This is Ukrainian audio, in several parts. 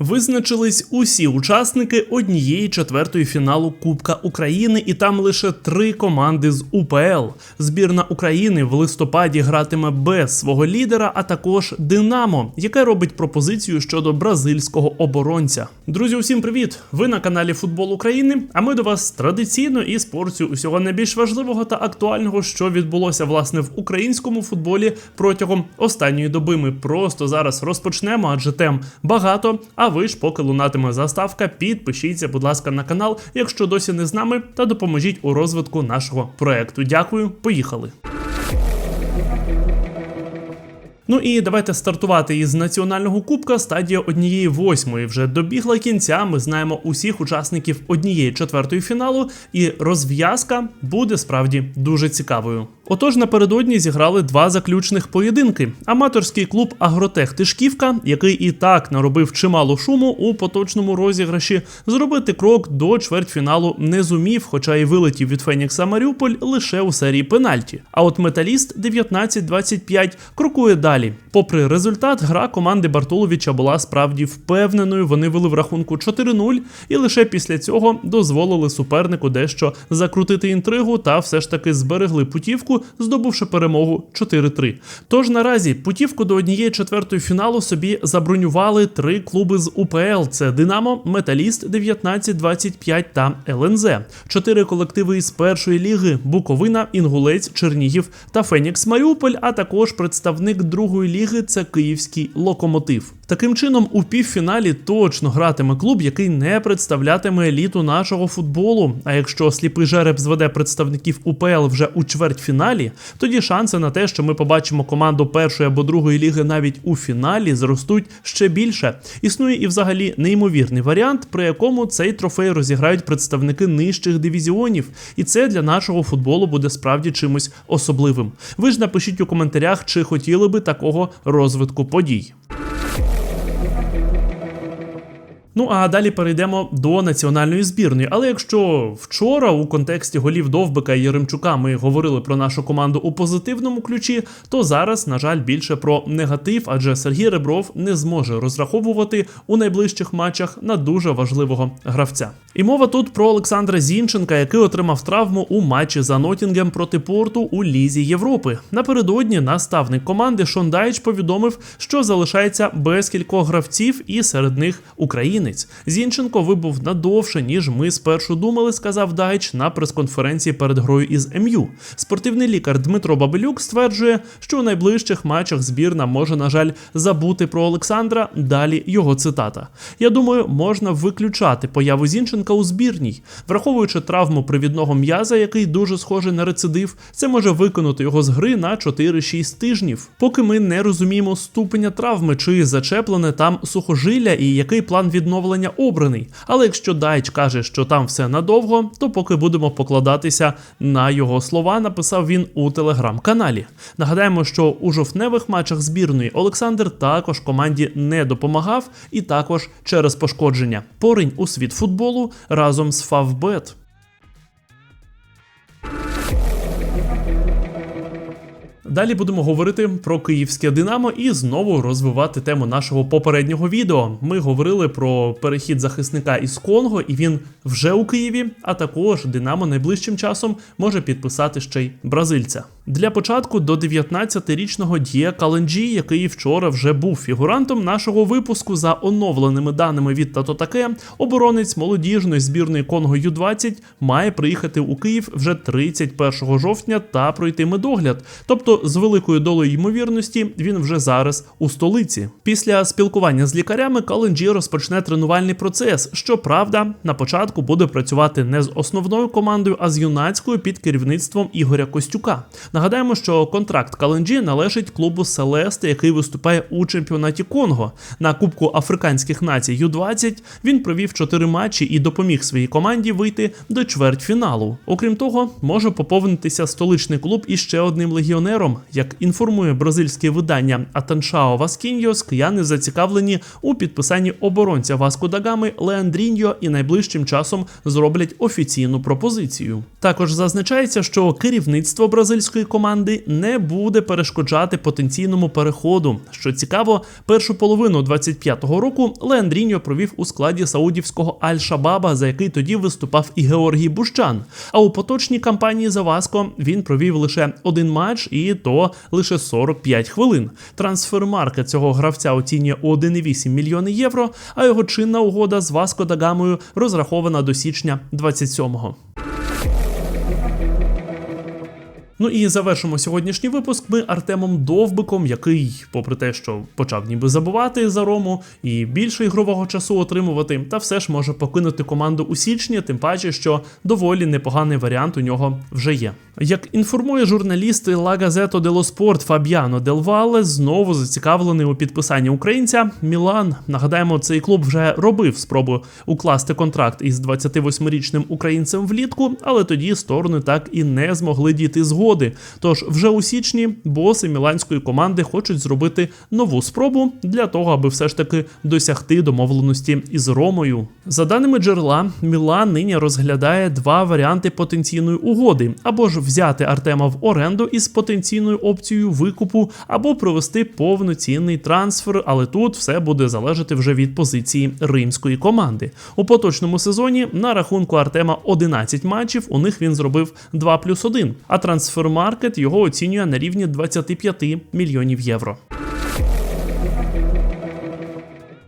Визначились усі учасники однієї четвертої фіналу Кубка України, і там лише три команди з УПЛ. Збірна України в листопаді гратиме без свого лідера, а також Динамо, яке робить пропозицію щодо бразильського оборонця. Друзі, усім привіт! Ви на каналі Футбол України. А ми до вас традиційно із порцію усього найбільш важливого та актуального, що відбулося власне в українському футболі протягом останньої доби. Ми просто зараз розпочнемо, адже тем багато. А ви ж, поки лунатиме заставка, підпишіться, будь ласка, на канал, якщо досі не з нами, та допоможіть у розвитку нашого проекту. Дякую, поїхали. Ну і давайте стартувати із національного кубка. Стадія однієї восьмої вже добігла кінця. Ми знаємо усіх учасників однієї четвертої фіналу, і розв'язка буде справді дуже цікавою. Отож, напередодні зіграли два заключних поєдинки. Аматорський клуб Агротех Тишківка, який і так наробив чимало шуму у поточному розіграші, зробити крок до чвертьфіналу не зумів, хоча й вилетів від Фенікса Маріуполь лише у серії пенальті. А от металіст 19-25 крокує далі. Попри результат, гра команди Бартуловича була справді впевненою. Вони вели в рахунку 4-0, і лише після цього дозволили супернику дещо закрутити інтригу та все ж таки зберегли путівку, здобувши перемогу 4-3. Тож наразі путівку до однієї четвертої фіналу собі забронювали три клуби з УПЛ: це Динамо, Металіст 19-25 та ЛНЗ. Чотири колективи із першої ліги: Буковина, Інгулець, Чернігів та Фенікс Маріуполь, а також представник другої ліги це Київський локомотив. Таким чином, у півфіналі точно гратиме клуб, який не представлятиме еліту нашого футболу. А якщо сліпий жереб зведе представників УПЛ вже у чвертьфіналі, тоді шанси на те, що ми побачимо команду першої або другої ліги навіть у фіналі, зростуть ще більше. Існує і взагалі неймовірний варіант, при якому цей трофей розіграють представники нижчих дивізіонів, і це для нашого футболу буде справді чимось особливим. Ви ж напишіть у коментарях, чи хотіли би такого розвитку подій. Ну а далі перейдемо до національної збірної. Але якщо вчора у контексті голів Довбика і Єремчука ми говорили про нашу команду у позитивному ключі, то зараз, на жаль, більше про негатив, адже Сергій Ребров не зможе розраховувати у найближчих матчах на дуже важливого гравця. І мова тут про Олександра Зінченка, який отримав травму у матчі за Нотінгем проти Порту у Лізі Європи. Напередодні наставник команди Шон Дайч повідомив, що залишається без кількох гравців, і серед них українець. Зінченко вибув надовше, ніж ми спершу думали, сказав Дайч на прес-конференції перед грою із МЮ. Спортивний лікар Дмитро Бабелюк стверджує, що у найближчих матчах збірна може, на жаль, забути про Олександра. Далі його цитата. Я думаю, можна виключати появу Зінченка у збірній, враховуючи травму привідного м'яза, який дуже схожий на рецидив, це може виконати його з гри на 4-6 тижнів. Поки ми не розуміємо ступеня травми, чи зачеплене там сухожилля і який план відновлення обраний. Але якщо Дайч каже, що там все надовго, то поки будемо покладатися на його слова, написав він у телеграм-каналі. Нагадаємо, що у жовтневих матчах збірної Олександр також команді не допомагав, і також через пошкодження. Поринь у світ футболу разом з Фавбет. Далі будемо говорити про київське Динамо і знову розвивати тему нашого попереднього відео. Ми говорили про перехід захисника із Конго, і він вже у Києві. А також Динамо найближчим часом може підписати ще й бразильця. Для початку до 19-річного Дія Календжі, який вчора вже був фігурантом нашого випуску за оновленими даними від Татотаке, оборонець молодіжної збірної Конго Ю-20 має приїхати у Київ вже 31 жовтня та пройти медогляд. Тобто, з великою долею ймовірності він вже зараз у столиці. Після спілкування з лікарями Календжі розпочне тренувальний процес. Щоправда, на початку буде працювати не з основною командою, а з юнацькою під керівництвом Ігоря Костюка. Нагадаємо, що контракт Календжі належить клубу Селесте, який виступає у чемпіонаті Конго. На Кубку Африканських націй Ю-20 він провів 4 матчі і допоміг своїй команді вийти до чвертьфіналу. Окрім того, може поповнитися столичний клуб іще одним легіонером. Як інформує бразильське видання Атаншао Васкіньос, кияни зацікавлені у підписанні оборонця Васко Дагами Леандріньо і найближчим часом зроблять офіційну пропозицію. Також зазначається, що керівництво бразильської команди не буде перешкоджати потенційному переходу. Що цікаво, першу половину 25-го року Леандріньо провів у складі саудівського Аль-Шабаба, за який тоді виступав і Георгій Бущан. А у поточній кампанії за Васко він провів лише один матч, і то лише 45 хвилин. Трансфермарка цього гравця оцінює у 1,8 мільйони євро, а його чинна угода з Васко да Гамою розрахована до січня 27-го. Ну і завершимо сьогоднішній випуск ми Артемом Довбиком, який, попри те, що почав ніби забувати за Рому і більше ігрового часу отримувати, та все ж може покинути команду у січні, тим паче, що доволі непоганий варіант у нього вже є. Як інформує журналіст La Gazzetta dello Sport Фабіано Дел Вале, знову зацікавлений у підписанні українця Мілан. Нагадаємо, цей клуб вже робив спробу укласти контракт із 28-річним українцем влітку, але тоді сторони так і не змогли дійти згоди. Тож вже у січні боси міланської команди хочуть зробити нову спробу для того, аби все ж таки досягти домовленості із Ромою. За даними джерела, Мілан нині розглядає два варіанти потенційної угоди: або ж взяти Артема в оренду із потенційною опцією викупу, або провести повноцінний трансфер. Але тут все буде залежати вже від позиції римської команди. У поточному сезоні на рахунку Артема 11 матчів. У них він зробив 2 плюс 1, а трансфермаркет його оцінює на рівні 25 мільйонів євро.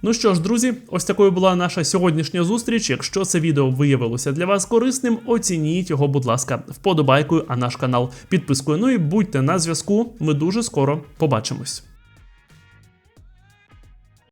Ну що ж, друзі, ось такою була наша сьогоднішня зустріч. Якщо це відео виявилося для вас корисним, оцініть його, будь ласка, вподобайкою, а наш канал підпискою. Ну і будьте на зв'язку. Ми дуже скоро побачимось.